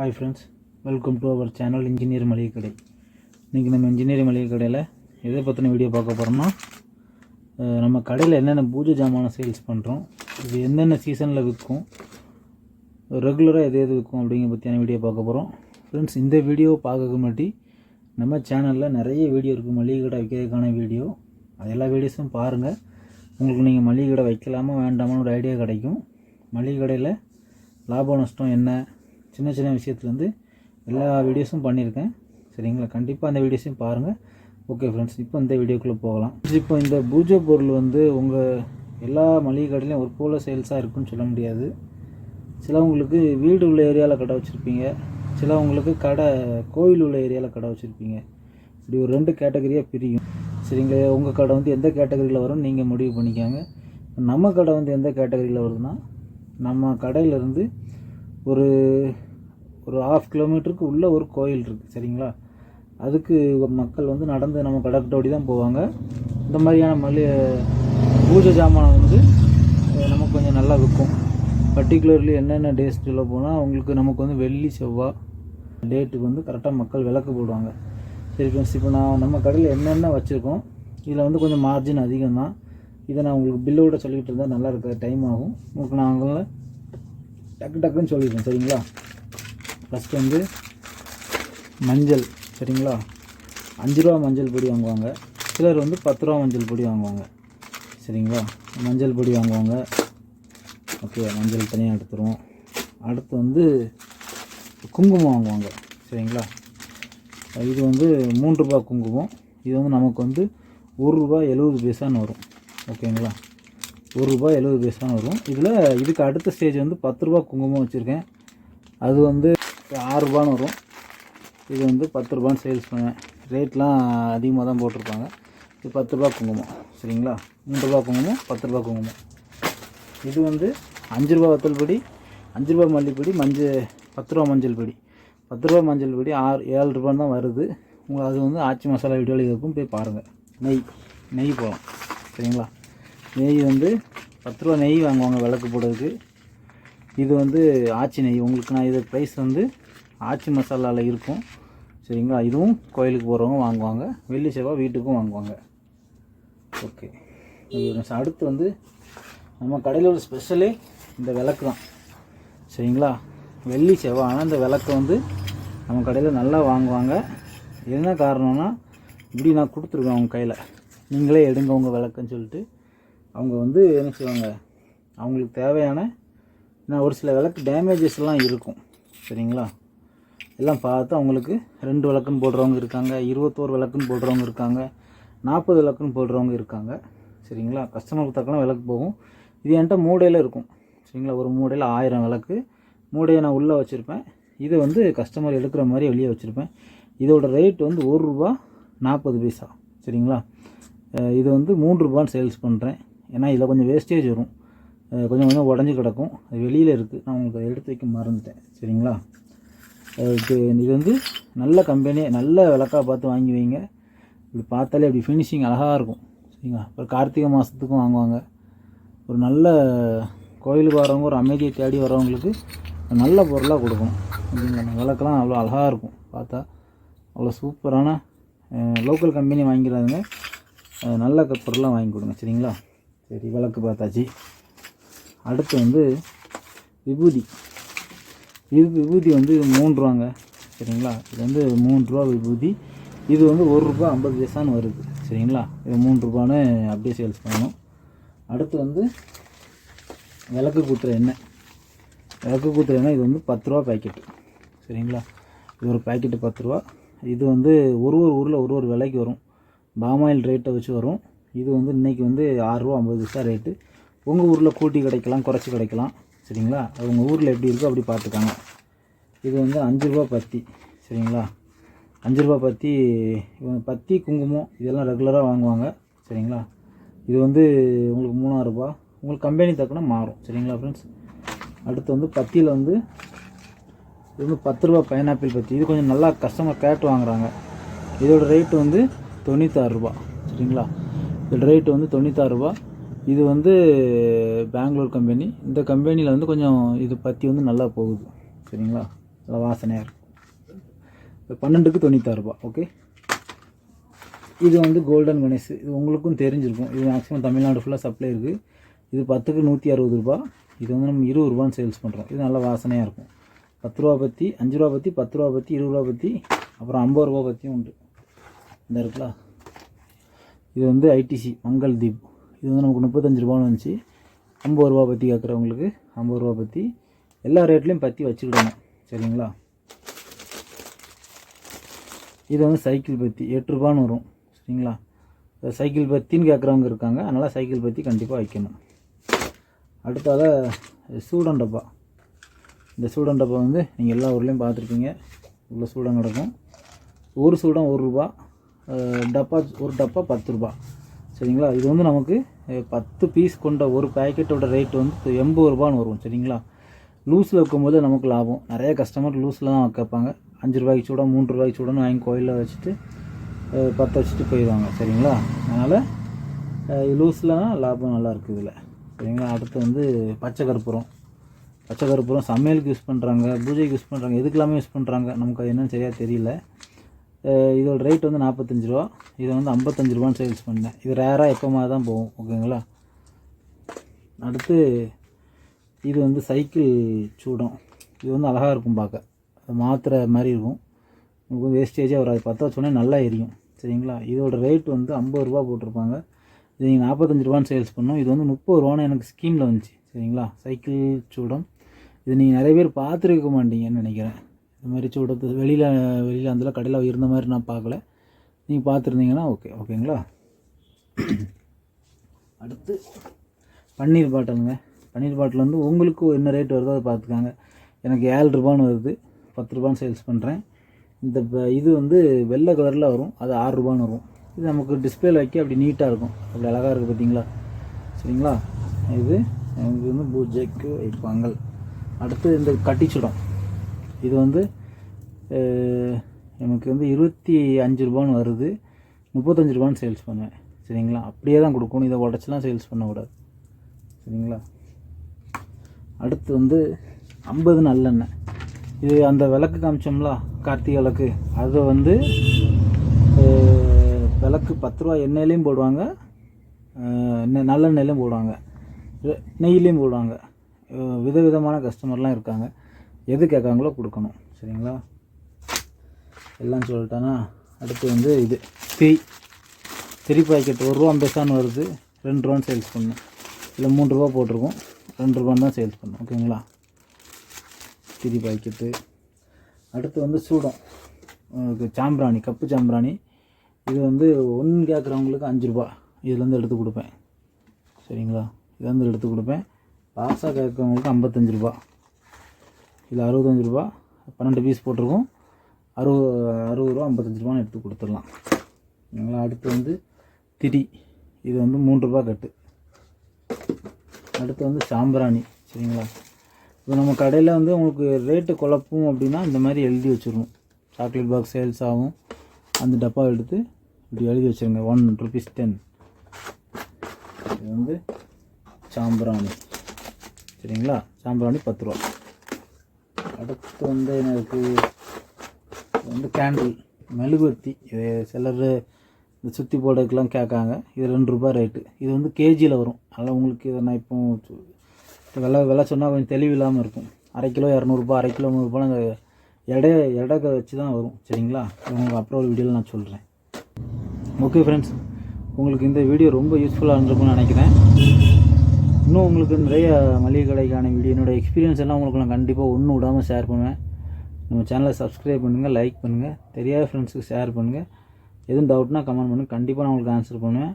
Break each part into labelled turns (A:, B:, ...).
A: Hi friends welcome to our channel engineer மளிகை கடை இன்றைக்கி நம்ம இன்ஜினியர் மளிகை கடையில் எதை பற்றின வீடியோ பார்க்க போகிறோம்னா நம்ம கடையில் என்னென்ன பூஜை ஜாமான சேல்ஸ் பண்ணுறோம் இது என்னென்ன சீசனில் விற்கும் ரெகுலராக எது எது விற்கும் அப்படிங்கிற பற்றியான வீடியோ பார்க்க போகிறோம் ஃப்ரெண்ட்ஸ் இந்த வீடியோ பார்க்க முன்னாடி நம்ம சேனலில் நிறைய வீடியோ இருக்குது மளிகை கடை வைக்கிறதுக்கான வீடியோ அது எல்லா வீடியோஸும் பாருங்கள் உங்களுக்கு நீங்கள் மளிகை கடை வைக்கலாமா வேண்டாமான்னு ஒரு ஐடியா கிடைக்கும். மளிகை கடையில் லாபம் நஷ்டம் என்ன சின்ன சின்ன விஷயத்துலேருந்து எல்லா வீடியோஸும் பண்ணியிருக்கேன். சரிங்களா? கண்டிப்பாக அந்த வீடியோஸையும் பாருங்கள் ஓகே ஃப்ரெண்ட்ஸ் இப்போ இந்த வீடியோக்குள்ளே போகலாம். இப்போ இந்த பூஜை பொருள் வந்து உங்கள் எல்லா மளிகை கடையிலையும் ஒரு போல் சேல்ஸாக இருக்குன்னு சொல்ல முடியாது. சிலவங்களுக்கு வீடு உள்ள ஏரியாவில் கடை வச்சுருப்பீங்க. சிலவங்களுக்கு கடை கோயில் உள்ள ஏரியாவில் கடை வச்சுருப்பீங்க. இப்படி ஒரு ரெண்டு கேட்டகரியாக பிரியும். சரிங்க உங்கள் கடை வந்து எந்த கேட்டகரியில் வரும் நீங்கள் முடிவு பண்ணிக்கோங்க. நம்ம கடை வந்து எந்த கேட்டகரியில் வருதுன்னா நம்ம கடையிலேருந்து ஒரு ஒரு ஆஃப் கிலோமீட்டருக்கு உள்ளே ஒரு கோயில் இருக்குது சரிங்களா? அதுக்கு மக்கள் வந்து நடந்து நம்ம கடைக்கிட்டோடி தான் போவாங்க. இந்த மாதிரியான மல்லி பூஜை ஜாமான் வந்து நமக்கு கொஞ்சம் நல்லா விற்கும். பர்டிகுலர்லி என்னென்ன டேஸ்ட்டில் போனால் அவங்களுக்கு நமக்கு வந்து வெள்ளி செவ்வாய் டேட்டுக்கு வந்து கரெக்டாக மக்கள் விளக்கு போடுவாங்க. சரி ஃப்ரெண்ட்ஸ் இப்போ நான் நம்ம கடையில் என்னென்ன வச்சுருக்கோம் இதில் வந்து கொஞ்சம் மார்ஜின் அதிகம் தான் இதை நான் உங்களுக்கு பில்லோட சொல்லிகிட்டு இருந்தால் நல்லா இருக்க டைம் ஆகும். உங்களுக்கு நான் அவங்கள டக்கு டக்குன்னு சொல்லிடுறேன் சரிங்களா? ஃபஸ்ட்டு வந்து மஞ்சள் சரிங்களா? அஞ்சு ரூபா மஞ்சள் பொடி வாங்குவாங்க. சிலர் வந்து பத்து ரூபா மஞ்சள் பொடி வாங்குவாங்க சரிங்களா? மஞ்சள் பொடி வாங்குவாங்க. ஓகே மஞ்சள் தனியாக எடுத்துருவோம். அடுத்து வந்து குங்குமம் வாங்குவாங்க சரிங்களா? இது வந்து மூன்று ரூபா குங்குமம். இது வந்து நமக்கு வந்து ஒரு ரூபா எழுபது பைசான்னு வரும் ஓகேங்களா? ஒரு ரூபாய் எழுபது பைசான்னு வரும். இதில் இதுக்கு அடுத்த ஸ்டேஜ் வந்து பத்து ரூபா குங்குமம் வச்சுருக்கேன். அது வந்து ஆறு ரூபான்னு வரும். இது வந்து பத்து ரூபான்னு சேல்ஸ் பண்ணுவேன் ரேட்லாம் அதிகமாக தான் போட்டிருப்பாங்க. இது பத்து ரூபா குங்குமம். சரிங்களா? மூன்று ரூபா குங்குமம் பத்து ரூபா குங்குமம். இது வந்து அஞ்சு ரூபா வத்தல் பொடி அஞ்சு ரூபா மல்லிப்பொடி மஞ்சள் பத்து ரூபா மஞ்சள் பொடி. பத்து ரூபா மஞ்சள் பொடி ஆறு ஏழு ரூபான்னு தான் வருது. உங்களுக்கு அது வந்து ஆச்சி மசாலா வீடியோவில் இருக்கும். போய் பாருங்கள் நெய் நெய் போகலாம் சரிங்களா? நெய் வந்து பத்து ரூபா நெய் வாங்குவாங்க விளக்கு போடுறதுக்கு. இது வந்து ஆச்சி நெய். உங்களுக்கு நான் இது ப்ரைஸ் வந்து ஆச்சி மசாலாவில் இருக்கும். சரிங்களா? இதுவும் கோயிலுக்கு போகிறவங்க வாங்குவாங்க. வெள்ளி செவ்வாய் வீட்டுக்கும் வாங்குவாங்க. ஓகே. அடுத்து வந்து நம்ம கடையில் உள்ள ஸ்பெஷலே இந்த விளக்கு தான். சரிங்களா? வெள்ளி செவ்வாய். ஆனால் இந்த விளக்கு வந்து நம்ம கடையில் நல்லா வாங்குவாங்க. என்ன காரணம்னா இப்படி நான் கொடுத்துருக்கேன் அவங்க கையில். நீங்களே எடுங்க உங்கள் விளக்குன்னு சொல்லிட்டு. அவங்க வந்து என்ன சொல்லுவாங்க? அவங்களுக்கு தேவையான நான் ஒரு சில விளக்கு டேமேஜஸ்லாம் இருக்கும். சரிங்களா? எல்லாம் பார்த்து அவங்களுக்கு ரெண்டு விளக்குன்னு போடுறவங்க இருக்காங்க இருபத்தோரு விளக்குன்னு போடுறவங்க இருக்காங்க நாற்பது விளக்குன்னு போடுறவங்க இருக்காங்க. சரிங்களா? கஸ்டமருக்கு தக்கன விளக்கு போகும். இது என்கிட்ட மூடையில் இருக்கும். சரிங்களா? ஒரு மூடையில் ஆயிரம் விளக்கு. மூடையை நான் உள்ளே வச்சுருப்பேன். இது வந்து கஸ்டமர் எடுக்கிற மாதிரி வெளியே வச்சுருப்பேன். இதோட ரேட் வந்து ஒரு ரூபா நாற்பது பைசா. சரிங்களா? இது வந்து மூன்று ரூபான்னு சேல்ஸ் பண்ணுறேன் ஏன்னா இதில் கொஞ்சம் வேஸ்டேஜ் வரும். கொஞ்சம் கொஞ்சம் உடஞ்சி கிடக்கும். அது வெளியில் இருக்குது நான் உங்களுக்கு எடுத்து வைக்க மறந்துட்டேன். சரிங்களா? இது இது வந்து நல்ல கம்பெனி நல்ல விளக்காக பார்த்து வாங்கி வைங்க. இப்படி பார்த்தாலே அப்படி ஃபினிஷிங் அழகாக இருக்கும். சரிங்களா? அப்புறம் கார்த்திகை மாதத்துக்கும் வாங்குவாங்க. ஒரு நல்ல கோயிலுக்கு வரவங்க ஒரு அமைதியை தேடி வரவங்களுக்கு நல்ல பொருளாக கொடுக்கணும். அப்படிங்களா விளக்கெலாம் அவ்வளோ அழகாக இருக்கும். பார்த்தா அவ்வளோ சூப்பரான லோக்கல் கம்பெனி வாங்கிடாதுங்க. நல்ல க- பொருளாக வாங்கி கொடுங்க. சரிங்களா? சரி விளக்கு பார்த்தாச்சு. அடுத்து வந்து விபூதி. இது விபூதி வந்து மூன்று ரூபாங்க சரிங்களா? இது வந்து மூன்று ரூபா விபூதி. இது வந்து ஒரு ரூபா ஐம்பது பைசான்னு வருது சரிங்களா? இது மூணு ரூபான்னு அப்படியே சேல்ஸ் பண்ணணும். அடுத்து வந்து விளக்கு கூட்டுற எண்ணெய். விளக்கு கூட்டுற எண்ணெய் இது வந்து பத்து ரூபா பேக்கெட்டு சரிங்களா? இது ஒரு பாக்கெட்டு பத்து ரூபா. இது வந்து ஒரு ஒரு ஊரில் ஒரு ஒரு விலைக்கு வரும். பாமாயில் ரேட்டை வச்சு வரும். இது வந்து இன்றைக்கி வந்து ஆறுரூவா ஐம்பது பைசா ரேட்டு உங்கள் ஊரில் கூட்டி கிடைக்கலாம் குறைச்சி கிடைக்கலாம். சரிங்களா? அது உங்கள் ஊரில் எப்படி இருக்கோ அப்படி பார்த்துக்காங்க. இது வந்து அஞ்சு ரூபா பத்தி. சரிங்களா? அஞ்சு ரூபா பத்தி பத்தி குங்குமம் இதெல்லாம் ரெகுலராக வாங்குவாங்க. சரிங்களா? இது வந்து உங்களுக்கு மூணாயிரரூபா உங்களுக்கு கம்பெனி தக்கன மாறும். சரிங்களா ஃப்ரெண்ட்ஸ் அடுத்து வந்து பத்தியில் வந்து இது வந்து பத்து ரூபா பைனாப்பிள் பத்தி. இது கொஞ்சம் நல்லா கஸ்டமர் கேட்டு வாங்குறாங்க. இதோட ரேட்டு வந்து தொண்ணூத்தாறு ரூபா சரிங்களா? ரேட்டு வந்து தொண்ணூத்தாறு ரூபா. இது வந்து பெங்களூர் கம்பெனி இந்த கம்பெனியில் வந்து கொஞ்சம் இது பற்றி வந்து நல்லா போகுது. சரிங்களா? நல்லா வாசனையாக இருக்கும். பன்னெண்டுக்கு தொண்ணூத்தாறுரூபா ஓகே இது வந்து கோல்டன் கணேஷ் இது உங்களுக்கும் தெரிஞ்சிருக்கும். இது மேக்ஸிமம் தமிழ்நாடு ஃபுல்லாக சப்ளை இருக்குது இது பத்துக்கு நூற்றி அறுபது ரூபா. இது வந்து நம்ம இருபது ரூபான்னு சேல்ஸ் பண்ணுறோம் இது நல்லா வாசனையாக இருக்கும். பத்து ரூபா பற்றி அஞ்சு ரூபா பற்றி பத்து ரூபா பற்றி இருபது ரூபா பற்றி அப்புறம் ஐம்பது ரூபா பற்றியும் உண்டு. இந்த இருக்குல்ல? இது வந்து ஐடிசி மங்கள் தீப். இது வந்து நமக்கு முப்பத்தஞ்சு ரூபான்னு வந்துச்சு. ஐம்பது ரூபா பற்றி கேட்குறவங்களுக்கு ஐம்பது ரூபா பற்றி எல்லா ரேட்லேயும் பற்றி வச்சுக்கிடணும். சரிங்களா? இது வந்து சைக்கிள் பற்றி எட்டு ரூபான்னு வரும். சரிங்களா? சைக்கிள் பற்றின்னு கேட்குறவங்க இருக்காங்க. அதனால் சைக்கிள் பற்றி கண்டிப்பாக வைக்கணும். அடுத்தால சூடன் டப்பா. இந்த சூடன் டப்பா வந்து நீங்கள் எல்லா ஊர்லேயும் பார்த்துருப்பீங்க. உள்ள சூடம் கிடக்கும். ஒரு சூடம் ஒரு ரூபா. டப்பா ஒரு டப்பா பத்து ரூபா. சரிங்களா? இது வந்து நமக்கு பத்து பீஸ் கொண்ட ஒரு பேக்கெட்டோட ரேட் வந்து எண்பது ரூபான்னு வரும் சரிங்களா? லூஸில் வைக்கும்போது நமக்கு லாபம். நிறைய கஸ்டமர் லூஸில் தான் கேட்பாங்க. அஞ்சு ரூபாய்க்கு சூட மூன்று ரூபாய்க்கு சூடன்னு வாங்கி கோயிலில் வச்சுட்டு பற்ற வச்சுட்டு போயிடுவாங்க சரிங்களா? அதனால் லூஸ்லாம் லாபம் நல்லா இருக்குது இதில். சரிங்களா? அடுத்து வந்து பச்சை கற்பூரம் பச்சை கற்பூரம் சமையலுக்கு யூஸ் பண்ணுறாங்க பூஜைக்கு யூஸ் பண்ணுறாங்க எதுக்கெல்லாமே யூஸ் பண்ணுறாங்க நமக்கு அது என்னன்னு சரியாக தெரியல. இதோட ரேட் வந்து நாற்பத்தஞ்சு ரூபா. இதை வந்து ஐம்பத்தஞ்சு ரூபான்னு சேல்ஸ் பண்ணேன். இது ரேராக எப்போமா தான் போகும் ஓகேங்களா? அடுத்து இது வந்து சைக்கிள் சூடம். இது வந்து அழகாக இருக்கும் பார்க்க. அது மாத்திரை மாதிரி இருக்கும். உங்களுக்கு வேஸ்டேஜாக வராது. பற்ற வச்சோடனே நல்லா எரியும். சரிங்களா? இதோட ரேட் வந்து ஐம்பது ரூபா போட்டிருப்பாங்க. இது நீங்கள் நாற்பத்தஞ்சு ரூபான்னு சேல்ஸ் பண்ணோம் இது வந்து முப்பது ரூபான்னு எனக்கு ஸ்கீமில் வந்துச்சு. சரிங்களா? சைக்கிள் சூடம். இது நீங்கள் நிறைய பேர் பார்த்துருக்க மாட்டீங்கன்னு நினைக்கிறேன். இந்த மாதிரி சூடத்து வெளியில் வெளியில் அதில் கடையில் இருந்த மாதிரி நான் பார்க்கல. நீங்கள் பார்த்துருந்தீங்கன்னா ஓகே ஓகேங்களா அடுத்து பன்னீர் பாட்டிலுங்க. பன்னீர் பாட்டில் வந்து உங்களுக்கு என்ன ரேட் வருதோ அதை பார்த்துக்காங்க. எனக்கு ஏழு ரூபான்னு வருது. பத்து ரூபான்னு சேல்ஸ் பண்ணுறேன் இந்த ப- இது வந்து வெள்ளை கலரில் வரும். அது ஆறு ரூபான்னு வரும். இது நமக்கு டிஸ்பிளேல வைக்க அப்படி நீட்டாக இருக்கும். அப்படி அழகாக இருக்குது பார்த்தீங்களா சரிங்களா? இது இது வந்து பூஜைக்கு வைப்பாங்க. அடுத்து இந்த கட்டிச்சுடம். இது வந்து எனக்கு வந்து இருபத்தி அஞ்சு ரூபான்னு வருது. முப்பத்தஞ்சு ரூபான்னு சேல்ஸ் பண்ணுவேன். சரிங்களா? அப்படியே தான் கொடுக்கணும். இதை உடச்சிலாம் சேல்ஸ் பண்ணக்கூடாது. சரிங்களா? அடுத்து வந்து ஐம்பது நல்லெண்ணெய். இது அந்த விளக்கு காமிச்சோம்ல கார்த்திகை விளக்கு. அதை வந்து விளக்கு பத்து ரூபா எண்ணெயிலையும் போடுவாங்க. அஹ், நல்லெண்ணெயிலையும் போடுவாங்க. ரெ- நெய்யிலையும் போடுவாங்க. விதவிதமான கஸ்டமர்லாம் இருக்காங்க. எது கேட்காங்களோ கொடுக்கணும். சரிங்களா? எல்லாம் சொல்லிட்டேன்னா அடுத்து வந்து இது. திரி. திரி பாக்கெட் ஒரு ரூபா பெசான்னு வருது. ரெண்டு ரூபான்னு சேல்ஸ் பண்ணும் இல்லை மூணு ரூபா போட்டிருக்கோம். ரெண்டு ரூபான்னு தான் சேல்ஸ் பண்ணும் ஓகேங்களா திரி பாக்கெட்டு அடுத்து வந்து சூடம். சாம்பிராணி கப்பு சாம்பிராணி. இது வந்து ஒன்று கேட்குறவங்களுக்கு அஞ்சு ரூபா. இதுலேருந்து எடுத்து கொடுப்பேன். சரிங்களா? இதுலேருந்து எடுத்து கொடுப்பேன். பாக்ஸாக கேட்குறவங்களுக்கு ஐம்பத்தஞ்சு ரூபா. இதில் அறுபத்தஞ்சு ரூபா பன்னெண்டு பீஸ் போட்டிருக்கோம். அறுபது அறுபது ரூபா ஐம்பத்தஞ்சு ரூபான்னு எடுத்து கொடுத்துடலாம். சரிங்களா அடுத்து வந்து திடி இது வந்து மூன்று ரூபா கட்டு. அடுத்து வந்து சாம்பிராணி சரிங்களா? இப்போ நம்ம கடையில் வந்து உங்களுக்கு ரேட்டு குழப்பும் அப்படின்னா இந்த மாதிரி எழுதி வச்சிடணும். சாக்லேட் பாக்ஸ் சேல்ஸ் ஆகும். அந்த டப்பா எடுத்து இப்படி எழுதி வச்சுருங்க. ஒன் ருபீஸ் டென் இது வந்து சாம்பிராணி சரிங்களா? சாம்பிராணி பத்து ரூபா. அடுத்து வந்து எனக்கு வந்து கேண்டில் மெழுகுவர்த்தி. இது சிலர் இந்த சுற்றி போடுறதுக்கெலாம் கேட்காங்க. இது ரெண்டு ரூபாய் ரேட்டு இது வந்து கேஜியில் வரும். அதனால் உங்களுக்கு இதை நான் இப்போ விலை விலை சொன்னால் கொஞ்சம் தெளிவு இல்லாமல் இருக்கும். அரை கிலோ இரநூறுபா அரை கிலோ நூறுரூபா நாங்கள் எடை எடை வச்சு தான் வரும். சரிங்களா? உங்களுக்கு அப்புறம் ஒரு வீடியோவில் நான் சொல்கிறேன் ஓகே ஃப்ரெண்ட்ஸ் உங்களுக்கு இந்த வீடியோ ரொம்ப யூஸ்ஃபுல்லாக இருந்திருக்கும்னு நினைக்கிறேன். இன்னும் உங்களுக்கு நிறைய மளிகை கடைக்கான வீடியோ என்னோடய எக்ஸ்பீரியன்ஸ் எல்லாம் உங்களுக்கு நான் கண்டிப்பாக ஒன்றும் விடாமல் ஷேர் பண்ணுவேன். நம்ம சேனலை சப்ஸ்கிரைப் பண்ணுங்கள் லைக் பண்ணுங்கள் தெரியாத ஃப்ரெண்ட்ஸுக்கு ஷேர் பண்ணுங்கள் எதுவும் டவுட்னா கமெண்ட் பண்ணுங்கள் கண்டிப்பாக நான் உங்களுக்கு ஆன்சர் பண்ணுவேன்.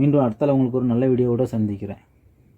A: மீண்டும் அடுத்தால உங்களுக்கு ஒரு நல்ல வீடியோவோட சந்திக்கிறேன்.